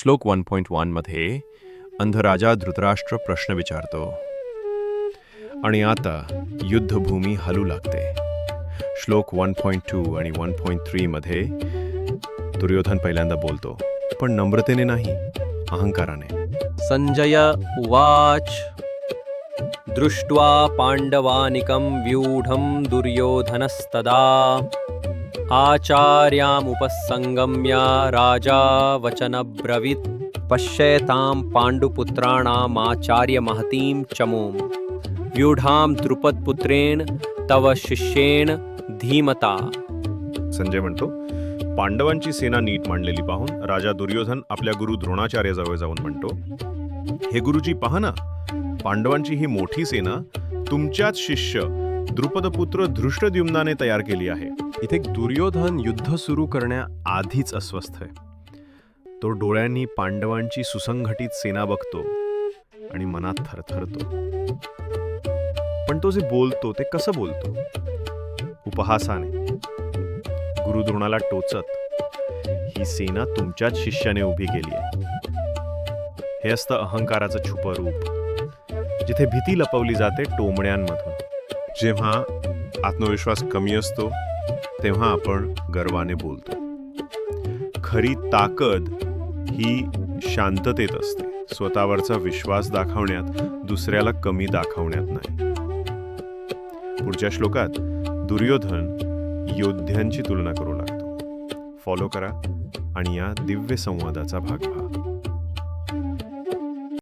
श्लोक one point वनमध्ये अंधराजा धृतराष्ट्र प्रश्न विचारतो आणि आता युद्धभूमी हलू लागते. श्लोक वन पॉईंट टू आणि वन पॉईंट थ्रीमध्ये दुर्योधन पहिल्यांदा बोलतो पण नम्रतेने नाही अहंकाराने. संजय उवाच दृष्ट्वा पाण्डवानिकं व्यूढं दुर्योधनस्तदा आचार्यामुपसङ्गम्य राजा वचनब्रवीत्। पश्यतां पाण्डुपुत्राणामाचार्यमहतीं चमूं व्यूढां द्रुपदपुत्रेण तव शिष्येण धीमता। संजय म्हणतो पांडवांची सेना नीट मांडलेली पाहून राजा दुर्योधन आपल्या गुरु द्रोणाचार्याजवळ जाऊन म्हणतो हे गुरुजी पहा ना पांडवांची ही मोठी सेना तुमच्याच शिष्य द्रुपदपुत्र धृष्टद्युम्नाने तयार केली आहे. इथे दुर्योधन युद्ध सुरू करण्याआधीच अस्वस्थ आहे. तो डोळ्यांनी पांडवांची सुसंघटित सेना बघतो आणि मनात थरथरतो. पण तो जे बोलतो ते कसं बोलतो? उपहासाने. गुरुद्रोणाला टोचत ही सेना तुमच्याच शिष्याने उभी केली आहे. हे असतं अहंकाराचं छुपं रूप जिथे भीती लपवली जाते टोमण्यांमधून. जेव्हा आत्मविश्वास कमी असतो तेव्हा आपण गर्वाने बोलतो. खरी ताकद ही शांततेत असते. स्वतःवरचा विश्वास दाखवण्यात दुसऱ्याला कमी दाखवण्यात नाही. पुढच्या श्लोकात दुर्योधन योद्ध्यांची तुलना करू लागतो. फॉलो करा आणि या दिव्य संवादाचा भाग व्हा